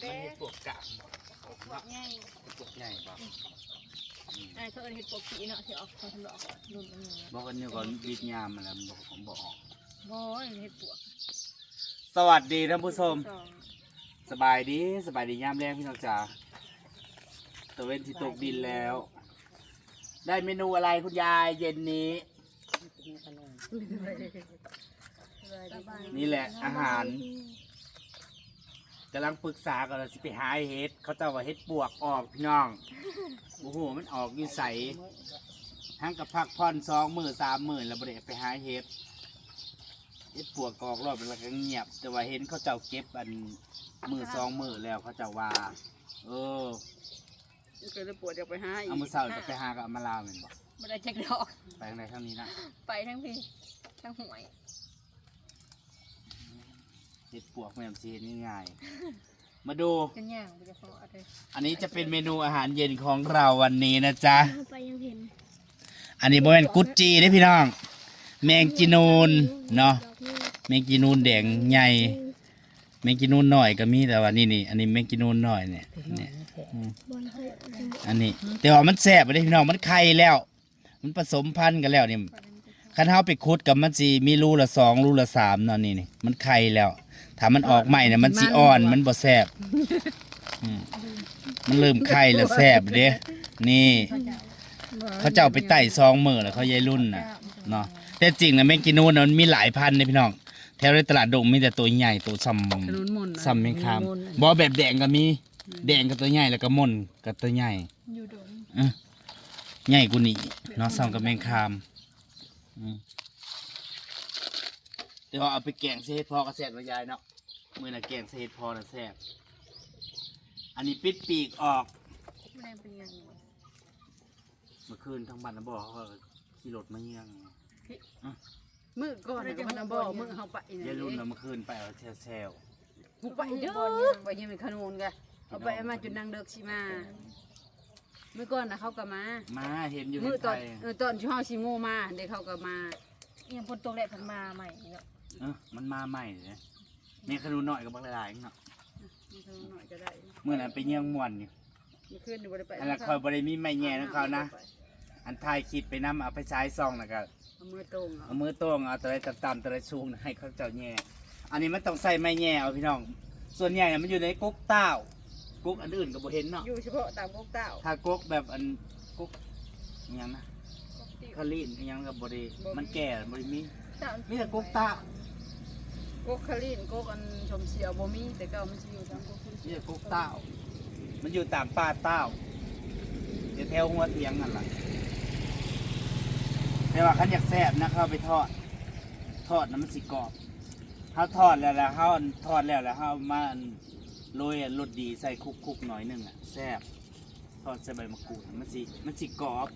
เด้มันเห็ดปวกกลางบ่พวกใหญ่เห็ดปวกใหญ่บ่อืมไอ้เขาเอิ้นเห็ดปวกผีเนาะที่ออกเขาทำดอกรุ่นอันนี้บอกกันอยู่ก่อนวิทยามมันแล้วบอกผมบอกออกโอ้ยเห็ดปวก สวัสดีท่านผู้ชมสองสบายดีสบายดียามแรกพี่น้องจ๋าตะเวนที่ตกดินแล้ว ได้เมนูอะไรคุณยายเย็นนี้นี่แหละอาหาร กำลังปรึกษากันว่าสิไปหาเห็ดเขาเจ้าว่าเห็ดปวกออกพี่น้องโอ้โหมันออกอยู่ใสทั้งกับพักผ่อนสองมือสามมือแล้วบริไปหาเห็ดเห็ดปวกก็ออกรอบแล้วก็เงียบ แต่ว่าเห็นเขาเจ้าเก็บอันมือสองมือแล้วเขาเจ้าว่าเออเกิดปวดอยากไปหาอีกเอามือเสาร์ก็ไปหากับอามาลาวแมันบอกบ่ได้จักดอก ไปทางไหนทางนี้นะ ไปทั้งพี่ทั้งหวย เห็ดปวกแม่มซีเห็นง่ายๆมาดูเป็นอย่างบ่จะพออะไรอันนี้จะเป็นเมนูอาหารเย็นของเราวันนี้นะจ๊ะ ไปยังเห็นอันนี้บ่แม่นกุดจีเด้อพี่น้อง แมงจีนูนเนาะ แมงจีนูนแดงใหญ่ แมงจีนูนหน่อยก็มีแต่ว่านี่นี่อันนี้แมงจีนูนหน่อยเนี่ยเนี่ยอืมบอลเคยอันนี้ แต่ว่ามันแซ่บไปได้อพี่น้องมันไข่แล้ว มันผสมพันธุ์กันแล้วนี่คันเฮาไปขุดกับมันสิมีรูละสองรูละสามเนาะนี่นี่มันไข่แล้ว ถ้ามันออกใหม่เนี่ยมันสิอ่อนมันบ่แซ่บอืมมันเริ่มไข่แล้วแซ่บเด้นี่ เขาเจ้าไปไต่ซองมือแล้วเขายายรุ่นน่ะเนาะแต่จริงนะแมงกินูนน่ะมันมีหลายพันเลยพี่น้องแถวในตลาดดงมีแต่ตัวใหญ่ตัวซ้ขนุนมนต์ำซ้ำแมงคามบอแบบแดงก็มีแดงกับตัวใหญ่แล้วก็ม่นกับตัวใหญ่ อยู่ดงเออใหญ่กูนี่เนาะซ้ำกับแมงคามอืม เดี๋ยวเอาไปแกงเศษพอกระแสบมายายเนาะมือน่ะแกงเศษพอน่ะแซ่บอันนี้ปิดปีกออกไม่ได้เป็นอย่างนี้เมื่อคืนทั้งบ้านนะบอกเขาก็ขี่รถมาเยี่ยงมือก่อนก็มันบ่มือเฮาไปยายรุ่นน่ะเมื่อคืนไปเอาแซวแซวกูไปเด้อไปยังเป็นขนุนกะเอาไปเอามาจุดนางเด็กสิมามือก่อนนะเขาก็มาๆมาเห็นอยู่มือในตอนไทยเออตอนที่เฮาสิโง่มาเด็กเขาก็มาเอียงพนตกแหละพันมาใหม่เนาะ เออมันมาใหม่เลยมีขนุนหน่อยกับบางหลายๆเนาะมีขนุนหน่อยก็ได้เมื่อนั้นไปเยี่ยงม่วนอยู่เมื่อคืนนี่บ่ได้ไปอันนั้นคอยบริมีไม่แง่นะเขานะ อันทายคลิดไปนํเอาไปใช้ซองนะก็เอามือตรงเอามือโต้งเอาตัวไรต่ำๆตัวไรสูงนะให้เขาเจ้าแง่อันนี้มันต้องใส่ไม่แง่เอาพี่น้อง ส่วนใหญ่น่ะมันอยู่ในก๊กเต้าก๊กอันอื่นก็บ่เห็นเนาะอยู่เฉพาะตามพวกเต้าถ้าก๊กแบบอันก๊กอหยังนะคาลีนอหยังกับบริมันแก่บริมีมีแต่ก๊กเต้า กกคารินกกอันชมเสียวบ่มีแต่เก่ามันสิอยู่ทางกกคุณนี่จะกกเต้า มันอยู่ตามป่าเต้าเดี๋ยวแถวหัวเทียงนั่นแหละแต่ว่าขันอยากแซ่บนะเข้าไปทอด ทอดน้ำมันสิกรอบเขาทอดแล้วแล้วเขาทอดแล้วแล้วเขามาโรยรสดีใส่คุกคุกๆหน่อยหนึงอะแซ่บทอดใส่ใบมะกรูดมันสิมันสิกรอบ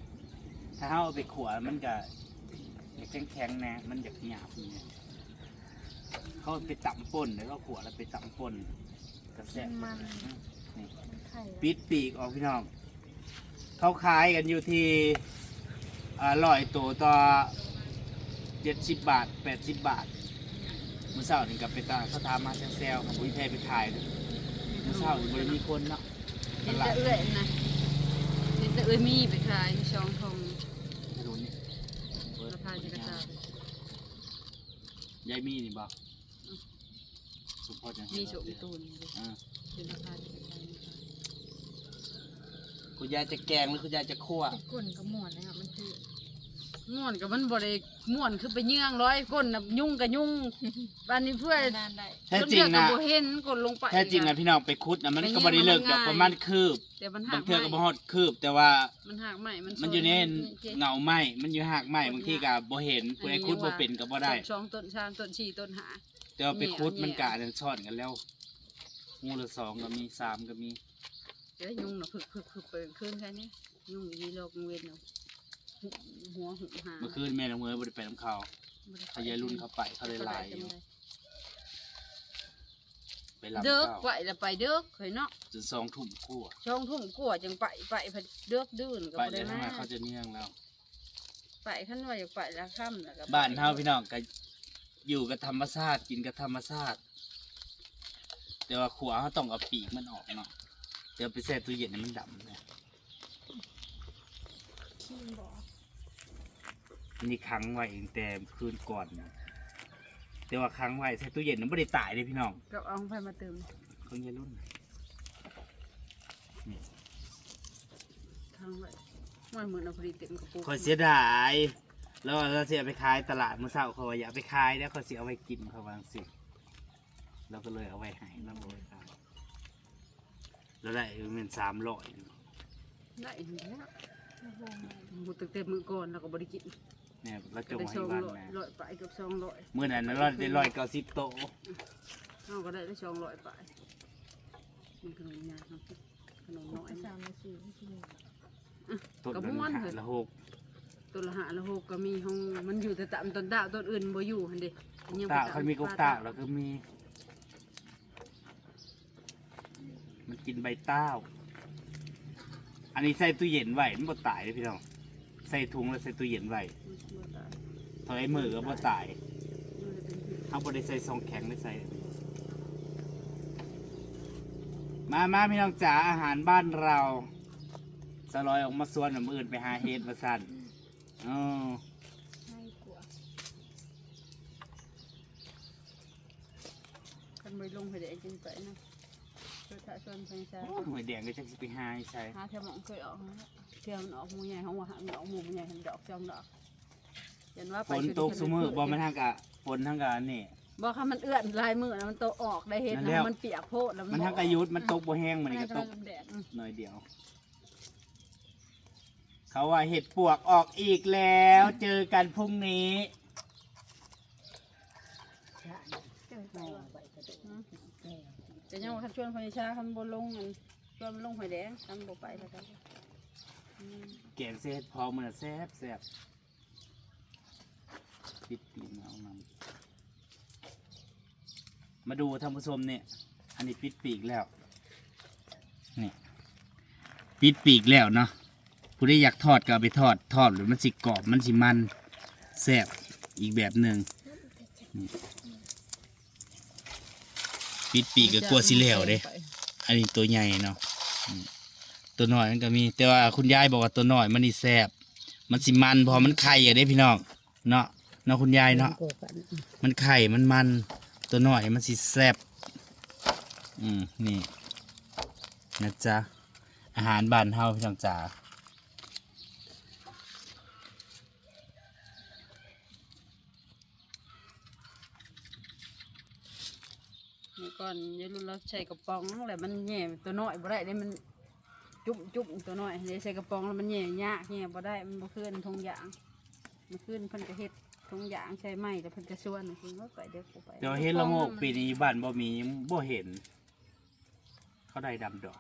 ถ้าเขาเอาไปขวมันก็อยากแข็งๆนะมันอยากหยาบอย่างเนี่ย เขาไปตำป่นแล้วก็ขวแล้วไปตำป่นก็แซ่บมันนี่ไข่ปิดปีกออกพี่น้องเขาขายกันอยู่ที่อร่อยตัวต่อเจ็ดสิบบาทแปดสิบบาทเมื่อเช้านี่กับไปตาเขาทามมาแซวๆกับปุ้ยแพรไปขายเลยเมื่อเช้านี่บริมีคนเนาะตเห็นลาแต่ดเอื้อยนะเห็นแต่เอื้อยมีไปขายที่ช่องทองถนนนี่เปิดสะพานจักรตายายมีนี่บอกสุพจน์ยังมีโฉมตูนอ่าเป็นสะพานจักรตาคุณยายจะแกงหรือคุณยายจะคั่ว ก้นก็ม่วนนะครับมันคือ ม่วนกับมันบ่ได้ม่วนคือไปเยื่องร้อยก้นน่ะยุ่งกับยุ่งบ้านนี้เพื่อนนานได้แท้จริงนะนะบ่เห็นกดลงไป แท้จริงนะพี่น้องไปคุดนะมันก็บริเลิกดอกประมาณคืบแต่มันหับากงเทือก็บ่ไม้ฮอดคืบ แต่ว่ามันหักใหม่มันมันอยู่ในเงาไหมมันอยู่หากไหมบางทีก็บ่เห็นผู้ใดคุดบ่เป็นก็บ่ได้ ช่องต้นชามต้นชีต้นหา แต่ว่าไปคุดมันกะอันนั้นซ่อนกันแล้วงูละสองก็มีสามก็มี เดี๋ยวยุ่งน่ะพึกพึกพึกเปิดขึ้นแค่นี้ยุ่งยีโลกเวนเนาะ หัวหุหาเมื่อคืนแม่น้องเมย์บ่ได้ไปน้ำเขาเขายายรุ่นเขาไปเขาเลยหลายอยู่ไปรับเด้อเขาไปแล้วไปเด้อเคยเนาะจนสองทุ่มกลัวช่องทุ่มกลัวจังไปไปเพิ่นเด้อดื้นก็ไปบ่เลได้ยทำมาไมเขาจะเนื่องแล้ว ไปขั้นว่าอยากไปละค่ำแล้วก็ไปบ้านเฮาพี่น้องก็อยู่กับธรรมชาติกินกับธรรมชาติแต่ว่าขัวเขาต้องเอาปีกมันออกเนาะเดี๋ยวไปแช่ตู้เย็นให้มันดำนะขี้บ่อัน นี้ค้างไว้เองแต่คืนก่อนนะแต่ว่าค้างไว้ใส่ตู้เย็นมันไม่ได้ตายเลยพี่น้องก็เอาไฟมาเติมเขาเย็นรุ่นทางไว้มันเหมือนเอาพอดีเต็มกระปุกคอยเสียดายแล้วเราเสียไปขายตลาดเมื่อเช้าเขาว่าอยากไปขายแล้วเขาเสียเอาไว้กินเขาวาจังสิเราก็เลยเอาไว้ให้แล้วเอาไว้ขายแล้วได้เงินสามร้อยได้เห็นแล้วหมดตั้งแต่มือก่อนแล้วก็บริกิน เนี่ยเราจก็งได้ให้สองบ้านร้อยแม่ร้อยไปเกับสองร้อยเมื่อนั้นเราได้ร้อยเก้าสิบโตะเอาก็ได้ได้สองร้อยไปมันขนมยาครับขนมน้อยสานะมนาทีที่นี่ต้นกระละม้วนหาเหรอละหกตัวละหาละหกก็มีห้องมันอยู่แต่ตามต้นดาวต้นอื่นบ่อยู่หันเด้ยังตาบ่เขามีกกตาแล้วก็มี มันกินใบเต้า อันนี้ใส่ตู้เย็นไว้มันบ่ตายเลยพี่น้อง ใส่ถุงแล้วใส่ตู้เย็นไว้ถอยมือก็บ่ตายเอาบ่ได้ใส่ซองแข็งได้ใส่ มามาพี่น้องจ๋าอาหารบ้านเราสลอยออกมาสวนน้ำอื่นไปหาเฮ็ดมาสั่นอ๋อ ให้กลัวกันไปลงไปได้กินไปนะเพื่อถ้าชวนไปใช้โอ้หวยแดงก็จะสิไปหาให้ใส่หาเทียมองเคยออกนะ เทียมมันออกหมูใหญ่ของว่าหามันออกหมูใหญ่เห็นดอกจอมดอกเห็นว่าฝนตกซุมือบ่แม่นทางกะฝนทางกะนี่บ่ค่ะมันเอื้อนลายมือนะมันโตออกได้เห็นนั่นแล้วนะมันเปียกโพดแล้วมันทางกะยุดมันตกบ่แห้งมันนี่ก็ตกแดดหน่อยเดียว เขาว่าเห็ดปวกออกอีกแล้ว เจอกันพรุ่งนี้จะยังว่าคันชวนพญชาคันบ่ลงอันชวนมันลงหอยแดงคันบ่ไปแล้วกันอืม แกงเสร็จพอมันแซ่บแซ่บปิดปีนเอานำมาดูท่านผู้ชมเนี่ย อันนี้ปิดปีกแล้ว นี่ ปิดปีกแล้วเนาะ ผู้ที่อยากทอดก็เอาไปทอด ทอดหรือมันสิกรอบ มันสิมันแซ่บอีกแบบหนึ่งนี่ปิดปีกก็กลัวสิเหลวเด้ อันนี้ตัวใหญ่เนาะ ตัวหน้อยมันก็มี แต่ว่าคุณยายบอกว่าตัวหน้อยมันนี่แซบมันสิมันพอมันไข่อะได้พี่น้องเนาะเนาะคุณยายเนาะมันไข่มันมันตัวหน้อยมันสิแซบอืมนี่นะจ๊ะอาหารบ้านเฮาพี่น้องจ๋าก่อนยายรุ่นเราใส่กระป๋องแหละมันแย่ตัวน้อยบ่ได้เด้มัน จุ่มจุ่มตัวน้อยเดี๋ยวใส่กระป๋องแล้วมันแย่ยากแย่บ่ได้มันบ่ขึ้นทงยางมันขึ้นเพิ่นก็เฮ็ดทงยางใช่ไหมแล้วเพิ่นก็ชวนเพิ่นว่าไปเดี๋ยวกูไปเดี๋ยวเห็นละโงกปีนี้บ้านบ่มีบ่เห็น เขาได้ดำดอก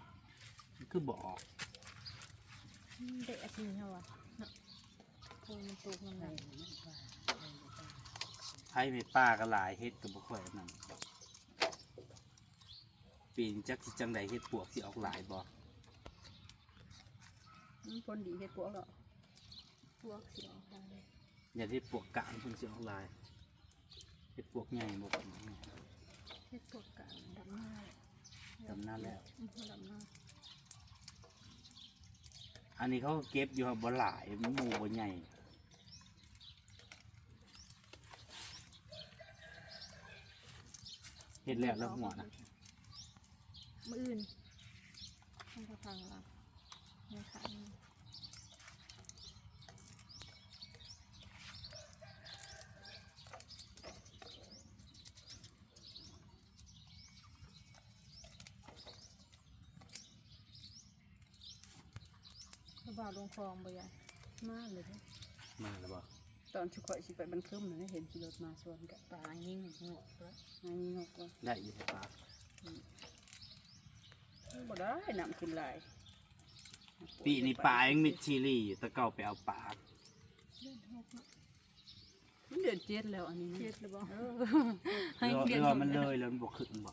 คือบ่ออกเด็กอาทิตย์เท่าไหร่พูมันตกมันไหนไผไม่ป้าก็หลายเฮ็ดก็บ่ค่อยนั่นปีนี้จักสิจังใดเฮ็ดปวกสิออกหลายบ่มัน พ้นดีเฮ็ดพวกเนาะพวกเสียวไปอย่าเฮ็ดปวกกลางเพิ่นสิออกหลายเฮ็ดปวกใหญ่บ่เป็นไงเฮ็ดพวกกันดำหน้าจำหน้าแล้วอืมดำหน้าอันนี้เขาก็เก็บอยู่ครับบ่หลายมันหมู่บ่ใหญ่เฮ็ดแล้วแล้วหัวนะมืออื่นมันก็พังละไม่ขายกระ ลงคลองไปยังมากเลยเด้อมาแล้วบ่ตอนชุกข่อยสิไปบันทึมน่ะเห็นขี่รถมาชวนกับปลายิ่งงอกแล้วนายนี่นกว่าได้อยู่ครับป้าบ่ได้น้ำขึ้นหลายปีนี้ปลายังมิดชิลีอยู่แตะเก่าไปเอาปลามันเดือนเจ็ดแล้วอันนี้นะเจ็ดหรือเปล่าเออเรือเรือมันเลยแล้วมันบ่ขึ้นบ่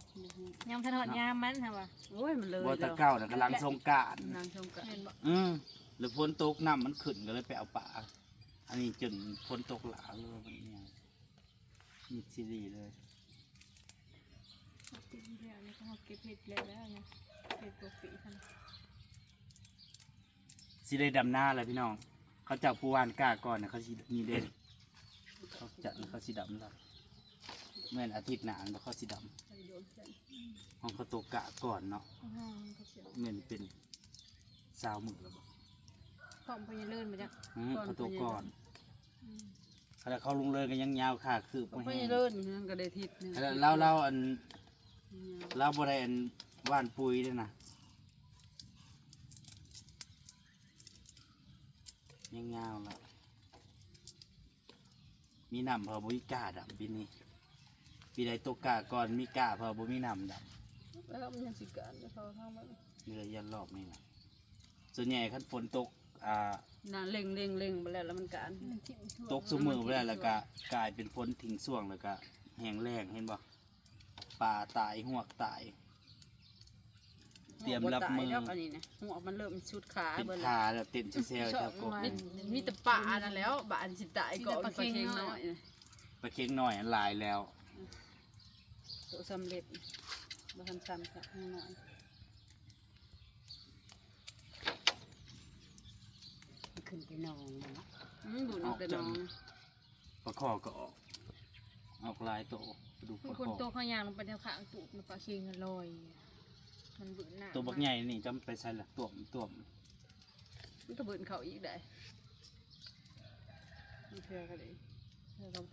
ยำถนนยามมันใช่ป่ะโอ้ยมันเลยบ่แล้ตะวเก่าน่ะกำลังสงกรารนางชมกันเห็นบ่ อืม แล้วฝนตกน้ำมันขึ้นก็เลยไปเอาปลาอันนี้จนฝนตกหลาเลยมันเนี่ยมิดชิลีเลยติดแล้วนี่ก็เขาเก็บเห็ดแล้วแล้วเนี่ยเห็ดปกติท่านสิได้ดำหน้าเลยพี่น้อง เขาจับผู้วานกล้าก่อนนะเขาสิมีเด่นเขาจะเขาสิดำแล้วเมื่ออาทิตย์หน้าแล้วเขาสิดไปโดนเส้นำของเขาตัวกะก่อนเนาะห้องก็เสียวเมื่อเป็นสาวมือแล้วบอกพร้ อมพญาเลื่อนไปจ้ะ อืมเขาตัวก่อนแล้วเขาลงเลยกันยังยาวค่ะคือก็บ่ไปแห้งเลิ่นนั่นก็ได้ทิศหนึงแล้วเราเราอันเราบ่ได้อันว่านปุยด้วยนะยังยาวแล้วมีน้ำเพอบุยกล้าดำปีนี้ปีใดตัวกล้าก่อนมีกล้าเพอบุมีน้ำดแล้วมันยังสิการแล้วเขาเข้ามาำเรือยันรอบนี่นะส่วนใหญ่คันฝนตก อ่าน่าเล็งเล็งเล็งไปแล้วแล้วมันการมันทิ่มทั่วตกสมือไปแล้วแล้วก็กลายเป็นฝนทิ้งส่วงแล้วก็แห้งแล้งเห็นบ่ป่าตายหวกตาย เตรียมรับมือ หัวบ่ตายดอกอันนี้นะหัวมันเริ่มสุดขาเป็นเบิ่ขาแล้วเต้นเซลล์แถวกบมีมีแต่ป่านั่นแล้วบ้านสิตายก่อนปลาเค็งน้อยนะไปเค้งหน่อยอันหลายแล้ว ตัวสำเร็จบ่ทันซ้ำค่ะน้อย ขึ้นไปนอนนะอืมดูนอนแต่นอนปลาคอก็ออกออกหลายโตไปดูปคือลาคนคอโตข้างยางลงไปแถวขางตูดมันปลาเค็งอะลอย มันเบื่อหน้าตัวบักใหญ่นี่จำไปใส่ละตัวมตัวมมันก็เบิ่นเขาอีกได้มันเชื่อกันเลยเชื่อกัน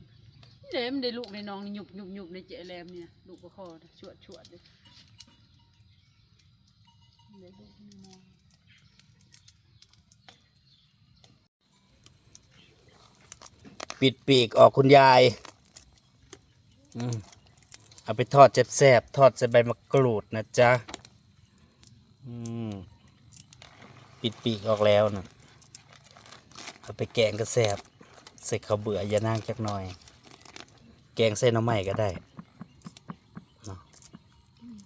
นี่เลยมันได้ลูกในน้องนี่หยุบหยุบหยุบในเจแรมเนี่ยลูกประคอน่ะชวดชวดเลยได้ลูกในน้อง ปิดปีกออกคุณยาย อืมเอาไปทอดแซ่บๆทอดใส่ใบมะกรูดนะจ๊ะ อืม ปิดปีกออกแล้วนะเอาไปแกงกระแซบใส่ข้าวเบื่ออย่านางจักหน่อย แกงใส่หน้ำใหม่ก็ได้เนาะ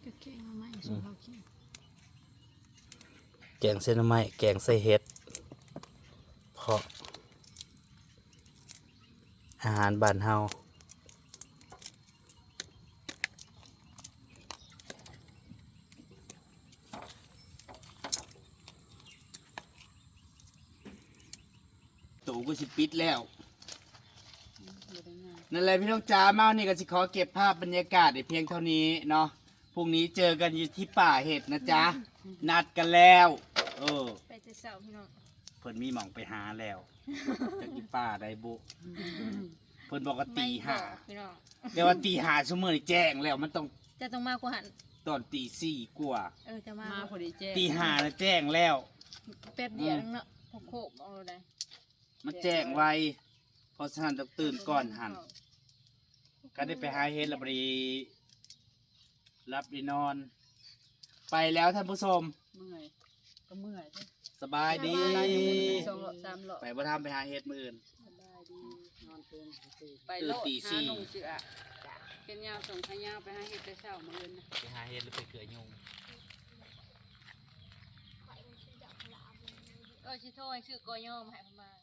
ก็เค็งเอาไหมส่งเรากินแกงเส้นหน้ำไม้แกงใส่เห็ด เพราะ อาหารบ้านเฮาตูก็สิปิดแล้วบ่ได้ง่ายนั่นแหละพี่น้องจ๋าเมานี่ก็สิขอเก็บภาพบรรยากาศในเพียงเท่านี้เนาะพรุ่งนี้เจอกันอยู่ที่ป่าเห็ดนะจ๊ะ นัดกันแล้ว เออไปแต่เสาพี่น้อง เพิ่นมีหม่องไปหาแล้ว จากที่ป่าได้บุเพิ่นบอกว่าตีห้าไม่บอกพี่น้องเดี๋ยวว่าตีห้าชั่วโมงนี่แจ้งแล้วมันต้องจะต้องมากกว่าหันตอนตีสี่กว่าเออจะมามาพอดีแจ้งตีห้าแล้วแจ้งแล้ว แป๊บเดียวนึงเนาะพกโคกเอาเลย มันแจ้งไวเพราะฉะนั้นต้องตื่นก่อนหันก็ได้ไปหาเฮ็ดแล้วบรีรับดีนอน ไปแล้วท่านผู้ชม เมื่อยก็เมื่อยเด้อ สบายดี สองรอบสามรอบไปบ่ทำไปหาเฮ็ดมืออื่นสบายดีนอนเกินไปตื่นโลดตีสี่ หาลงเสือเป็นยาวส่งขายาวไปหาเห็ดแต่เช้ามื้ออื่นนะไปหาเฮ็ดหรือไปเกลือยุงเออชิโทรให้ชื่อกอย่อมาให้ประมาณ